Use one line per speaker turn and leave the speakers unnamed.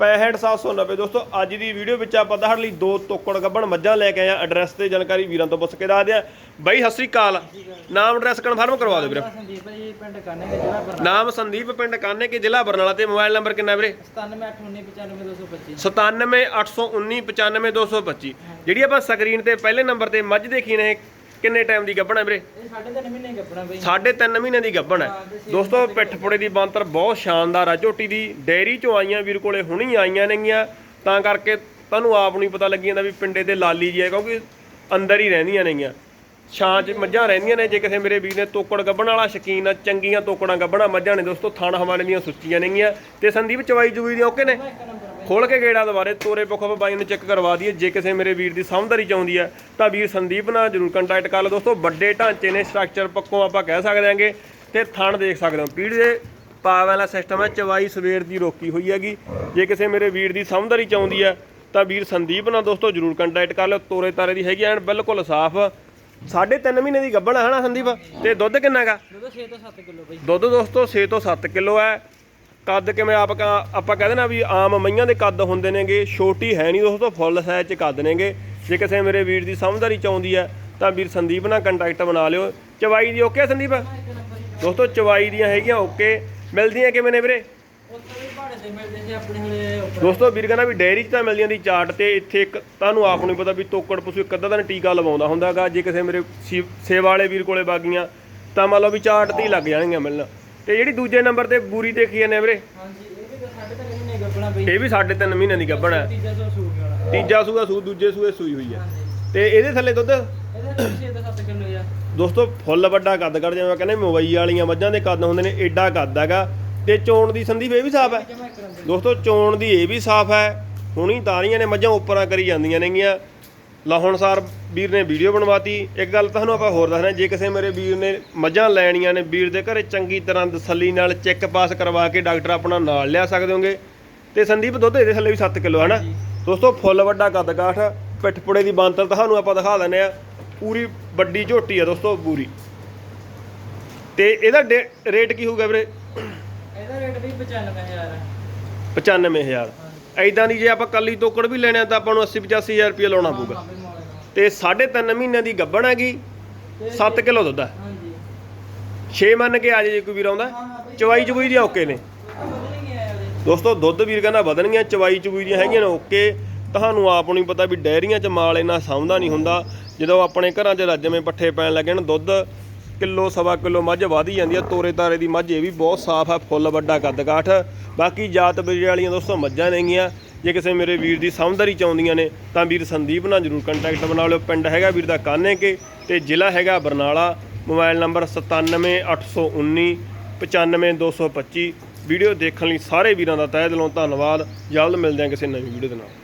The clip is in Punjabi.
65790 ਦੋਸਤੋ ਅੱਜ ਦੀ ਵੀਡੀਓ ਵਿੱਚ ਆਪਾਂ ਤੁਹਾਡੇ ਲਈ ਦੋ ਤੋਕੜ ਗੱਬਣ ਮੱਝਾਂ ਲੈ ਕੇ ਆਏ ਆ ਐਡਰੈਸ ਤੇ ਜਾਣਕਾਰੀ ਵੀਰਾਂ ਤੋਂ ਪੁੱਛ ਕੇ ਦੱਸਦੇ ਆ ਬਾਈ ਸਤਿ ਸ੍ਰੀ ਅਕਾਲ। ਨਾਮ ਐਡਰੈਸ ਕਨਫਰਮ ਕਰਵਾ ਦਿਓ ਵੀਰੇ।
ਸੰਦੀਪ ਜੀ ਪਿੰਡ ਕਾਨੇ ਕੇ ਜ਼ਿਲ੍ਹਾ ਬਰਨਾਲਾ
ਨਾਮ ਸੰਦੀਪ ਪਿੰਡ ਕਾਨੇ ਕੇ ਜ਼ਿਲ੍ਹਾ ਬਰਨਾਲਾ ਤੇ ਮੋਬਾਈਲ ਨੰਬਰ ਕਿੰਨਾ ਵੀਰੇ
9789955225
97819 ਜਿਹੜੀ ਆਪਾਂ ਸਕਰੀਨ ਤੇ ਪਹਿਲੇ ਨੰਬਰ ਤੇ ਮੱਝ ਦੇਖੀ ਨੇ ਕਿੰਨੇ ਟਾਈਮ ਦੀ ਗੱਭਣ ਵੀਰੇ?
ਇਹ ਸਾਢੇ ਤਿੰਨ ਮਹੀਨੇ ਗੱਪਣਾ ਬਈ।
ਸਾਢੇ ਤਿੰਨ ਮਹੀਨੇ ਦੀ ਗੱਭਣ ਹੈ। ਦੋਸਤੋ ਪਿੱਠਪੁੜੇ ਦੀ ਬਾਂਤਰ ਬਹੁਤ ਸ਼ਾਨਦਾਰ ਆ। ਝੋਟੀ ਦੀ ਡੈਰੀ ਚੋਂ ਆਈਆਂ ਵੀਰ ਕੋਲੇ ਹੁਣੀ ਆਈਆਂ ਨੇਗੀਆਂ। ਤਾਂ ਕਰਕੇ ਤੁਹਾਨੂੰ ਆਪ ਨੂੰ ਹੀ ਪਤਾ ਲੱਗੀ ਜਾਂਦਾ ਵੀ ਪਿੰਡੇ ਤੇ ਲਾਲੀ ਜੀ ਹੈ ਕਿਉਂਕਿ ਅੰਦਰ ਹੀ ਰਹਿੰਦੀਆਂ ਨੇਗੀਆਂ। ਛਾਂ 'ਚ ਮੱਝਾਂ ਰਹਿੰਦੀਆਂ ਨੇ ਜੇ ਕਿਸੇ ਮੇਰੇ ਵੀਰ ਨੇ ਤੋਕੜ ਗੱਭਣ ਵਾਲਾ ਸ਼ਕੀਨ ਆ ਚੰਗੀਆਂ ਤੋਕੜਾਂ ਗੱਭਣਾ ਮੱਝਾਂ ਨੇ। ਦੋਸਤੋ ਥਣ ਹਵਾਲੇ ਦੀਆਂ ਸੁੱਚੀਆਂ ਨੇਗੀਆਂ। ਤੇ ਸੰਦੀਪ ਚਵਾਈ ਜੁਈ ਦੀਆਂ ਓਕੇ ਨੇ? ਖੋਲ ਕੇ ਗੇੜਾ ਦੁਬਾਰੇ ਤੋਰੇ ਪੁੱਖ ਬਾਈ ਨੂੰ ਚੈੱਕ ਕਰਵਾ ਦਈਏ। ਜੇ ਕਿਸੇ ਮੇਰੇ ਵੀਰ ਦੀ ਸਮਝਦਾਰੀ ਚਾਹੁੰਦੀ ਹੈ ਤਾਂ ਵੀਰ ਸੰਦੀਪ ਨਾਲ ਜਰੂਰ ਕੰਟੈਕਟ ਕਰ ਲਓ ਦੋਸਤੋ। ਵੱਡੇ ਢਾਂਚੇ ਨੇ ਸਟਰਕਚਰ ਪੱਕੋਂ ਆਪਾਂ ਕਹਿ ਸਕਦੇ ਹਾਂਗੇ ਤੇ ਥਣ ਦੇਖ ਸਕਦੇ ਹੋ। ਪੀੜ ਦੇ ਪਾਵ ਵਾਲਾ ਸਿਸਟਮ ਹੈ ਚਵਾਈ ਸਵੇਰ ਦੀ ਰੋਕੀ ਹੋਈ ਹੈਗੀ। ਜੇ ਕਿਸੇ ਮੇਰੇ ਵੀਰ ਦੀ ਸਮਝਦਾਰੀ ਚਾਹੁੰਦੀ ਹੈ ਤਾਂ ਵੀਰ ਸੰਦੀਪ ਨਾਲ ਦੋਸਤੋ ਜਰੂਰ ਕੰਟੈਕਟ ਕਰ ਲਿਓ। ਤੋਰੇ ਤਾਰੇ ਦੀ ਹੈਗੀ ਐਨ ਬਿਲਕੁਲ ਸਾਫ਼। ਸਾਢੇ ਤਿੰਨ ਮਹੀਨੇ ਦੀ ਗੱਭਣ ਹੈ ਹਨਾ ਸੰਦੀਪ? ਤੇ ਦੁੱਧ ਕਿੰਨਾ ਗਾ
ਦੁੱਧ 6 ਤੋਂ 7 ਕਿਲੋ ਬਈ।
ਦੁੱਧ ਦੋਸਤੋ 6 ਤੋਂ 7 ਕਿਲੋ ਹੈ। ਕੱਦ ਕਿਵੇਂ ਆਪ ਕਾ- ਆਪਾਂ ਕਹਿੰਦੇ ਨਾ ਵੀ ਆਮ ਮਈਆਂ ਦੇ ਕੱਦ ਹੁੰਦੇ ਨੇਗੇ, ਛੋਟੀ ਹੈ ਨਹੀਂ, ਦੋਸਤੋ, ਫੁੱਲ ਸਾਈਜ਼ 'ਚ ਕੱਦ ਨੇਗੇ। ਜੇ ਕਿਸੇ ਮੇਰੇ ਵੀਰ ਦੀ ਸਮਝਦਾਰੀ ਚਾਹੁੰਦੀ ਹੈ, ਤਾਂ ਵੀਰ ਸੰਦੀਪ ਨਾਲ ਕੰਟੈਕਟ ਬਣਾ ਲਿਓ। ਚਵਾਈ ਦੀ ਓਕੇ ਸੰਦੀਪ? ਦੋਸਤੋ, ਚਵਾਈ ਦੀਆਂ ਹੈਗੀਆਂ ਓਕੇ। ਮਿਲਦੀਆਂ ਕਿਵੇਂ ਨੇ ਵੀਰੇ? ਦੋਸਤੋ, ਵੀਰ ਕਹਿੰਦਾ ਵੀ ਡੈਰੀ 'ਚ ਤਾਂ ਮਿਲਦੀਆਂ ਦੀ ਚਾਟ ਤੇ ਇੱਥੇ ਇੱਕ ਤੁਹਾਨੂੰ ਆਪ ਨੂੰ ਪਤਾ ਵੀ ਤੋਕੜ ਪਸ਼ੂ ਇੱਕ ਅੱਧਾ ਦਿਨ ਟੀਕਾ ਲਵਾਉਂਦਾ ਹੁੰਦਾਗਾ। ਜੇ ਕਿਸੇ ਮੇਰੇ ਸੀ- ਸੇਵਾ ਵਾਲੇ ਵੀਰ ਕੋਲੇ ਬਾਗੀਆਂ ਤਾਂ ਮੰਨ ਲਓ ਵੀ ਚਾਟ ਤੇ ਹੀ ਲੱਗ ਜਾਣਗੀਆਂ ਮਿਲਣ। ਤੇ ਜਿਹੜੀ ਦੂਜੇ ਨੰਬਰ ਤੇ ਬੂਰੀ ਦੇਖੀ ਜਾਂਦੇ ਵੀਰੇ?
ਹਾਂਜੀ ਇਹ ਵੀ ਤਾਂ ਸਾਢੇ ਤਿੰਨ ਮਹੀਨੇ
ਇਹ ਵੀ ਮਹੀਨੇ ਦੀ ਗੱਭਣ। ਹੈ
ਤੀਜਾ ਸੌ ਵਾਲਾ।
ਤੀਜਾ ਸੂ ਦੂਜੇ ਸੂਏ ਸੂਈ ਹੋਈ ਹੈ ਤੇ ਇਹਦੇ ਥੱਲੇ ਦੁੱਧ?
ਇਹਦੇ ਵਿੱਚ 6 ਤੋਂ 7 ਕਿਲੋ ਆ।
ਦੋਸਤੋ ਫੁੱਲ ਵੱਡਾ ਕੱਦ ਕਰ ਜਿਵੇਂ ਕਹਿੰਦੇ ਮੋਬਾਈ ਵਾਲੀਆਂ ਮੱਝਾਂ ਦੇ ਕੱਦ ਹੁੰਦੇ ਨੇ ਏਡਾ ਕੱਦ ਹੈਗਾ। ਤੇ ਚੋਣ ਦੀ ਸੰਦੀਪ ਇਹ ਵੀ ਸਾਫ਼ ਹੈ। ਦੋਸਤੋ ਚੋਣ ਦੀ ਇਹ ਵੀ ਸਾਫ਼ ਹੈ। ਹੁਣੀ ਤਾਰੀਆਂ ਨੇ ਮੱਝਾਂ ਉੱਪਰਾਂ ਕਰੀ ਜਾਂਦੀਆਂ ਨੇਗੀਆਂ। ਲਾਹਣਸਾਰ ਵੀਰ ਨੇ ਵੀਡੀਓ ਬਣਵਾਤੀ। ਇੱਕ ਗੱਲ ਤੁਹਾਨੂੰ ਆਪਾਂ ਹੋਰ ਦੱਸਣਾ ਜੇ ਕਿਸੇ ਮੇਰੇ ਵੀਰ ਨੇ ਮੱਝਾਂ ਲੈਣੀਆਂ ਨੇ ਵੀਰ ਦੇ ਘਰੇ ਚੰਗੀ ਤਰ੍ਹਾਂ ਤਸੱਲੀ ਨਾਲ ਚੈੱਕ ਪਾਸ ਕਰਵਾ ਕੇ ਡਾਕਟਰ ਆਪਣਾ ਨਾਲ ਲਿਆ ਸਕਦੇ ਹੋਗੇ? ਤੇ ਸੰਦੀਪ ਦੁੱਧ ਇਹਦੇ ਥੱਲੇ ਵੀ 7 ਕਿਲੋ ਹੈ ਨਾ? ਦੋਸਤੋ ਫੁੱਲ ਵੱਡਾ ਕੱਦ ਕਾਠ ਪਿੱਠਪੁੜੇ ਦੀ ਬਾਂਤਲ ਤੁਹਾਨੂੰ ਆਪਾਂ ਦਿਖਾ ਦਿੰਦੇ ਆ ਪੂਰੀ ਵੱਡੀ ਝੋਟੀ ਆ ਦੋਸਤੋ ਪੂਰੀ। ਤੇ ਇਹਦਾ ਰੇਟ ਕੀ ਹੋਊਗਾ ਵੀਰੇ?
ਇਹਦਾ ਰੇਟ ਵੀ 95000 ਹੈ
95000 ਐਦਾਂ ਦੀ ਜੇ ਆਪਾਂ ਕੱਲੀ ਤੋਕੜ ਵੀ ਲੈਣੇ ਆ ਤਾਂ ਆਪਾਂ ਨੂੰ 80 85000 ਰੁਪਏ ਲਾਉਣਾ ਪਊਗਾ।
ਹਾਂ ਬਈ ਮੋਲੇ
ਤੇ 3.5 ਮਹੀਨਿਆਂ ਦੀ ਗੱਬਣ ਹੈਗੀ 7 ਕਿਲੋ ਦੁੱਧ ਹੈ। 6 ਮੰਨ ਕੇ ਆ ਜੇ ਜੇ ਕੋਈ ਵੀਰ ਆਉਂਦਾ, ਚਵਾਈ ਚਬੂਈ ਦੀਆਂ ਓਕੇ ਨੇ। ਦੋਸਤੋ, ਦੁੱਧ ਵੀਰ ਕਹਿੰਦਾ ਵਧਣਗੀਆਂ, ਚਵਾਈ ਚਬੂਈ ਦੀਆਂ ਹੈਗੀਆਂ ਨੇ ਓਕੇ। ਤੁਹਾਨੂੰ ਆਪ ਨੂੰ ਹੀ ਪਤਾ ਵੀ ਡੈਰੀਆਂ 'ਚ ਮਾਲ ਇੰਨਾ ਸਾਂਭਦਾ ਨਹੀਂ ਹੁੰਦਾ। ਜਦੋਂ ਆਪਣੇ ਘਰਾਂ 'ਚ ਰੱਜਵੇਂ ਪੱਠੇ ਪੈਣ ਲੱਗੇ ਨੇ, ਦੁੱਧ ਕਿਲੋ, ਸਵਾ ਕਿਲੋ ਮੱਝ ਵਧ ਹੀ ਜਾਂਦੀ ਆ। ਤੋਰੇ ਤਾਰੇ ਦੀ ਮੱਝ ਇਹ ਵੀ ਬਹੁਤ ਸਾਫ਼ ਆ, ਫੁੱਲ ਵੱਡਾ ਕੱਦ ਕਾਠ। ਬਾਕੀ ਜਾਤ ਬੀਜ ਵਾਲੀਆਂ ਦੋਸਤੋ ਮੱਝਾਂ ਨੇਗੀਆਂ ਜੇ ਕਿਸੇ ਮੇਰੇ ਵੀਰ ਦੀ ਸਮਝਦਾਰੀ ਚਾਹੁੰਦੀਆਂ ਨੇ, ਤਾਂ ਵੀਰ ਸੰਦੀਪ ਨਾਲ ਜਰੂਰ ਕੰਟੈਕਟ ਬਣਾ ਲਿਓ। ਪਿੰਡ ਹੈਗਾ ਵੀਰ ਦਾ ਕਾਨੇ ਕੇ ਤੇ ਜ਼ਿਲ੍ਹਾ ਹੈਗਾ ਬਰਨਾਲਾ। ਮੋਬਾਈਲ ਨੰਬਰ 97819 95225 ਵੀਡੀਓ ਦੇਖਣ ਲਈ ਸਾਰੇ ਵੀਰਾਂ ਦਾ ਤਹਿ ਦਿਲੋਂ ਧੰਨਵਾਦ। ਜਲਦ ਮਿਲਦੇ ਹਾਂ ਕਿਸੇ ਨਵੀਂ ਵੀਡੀਓ ਦੇ ਨਾਲ।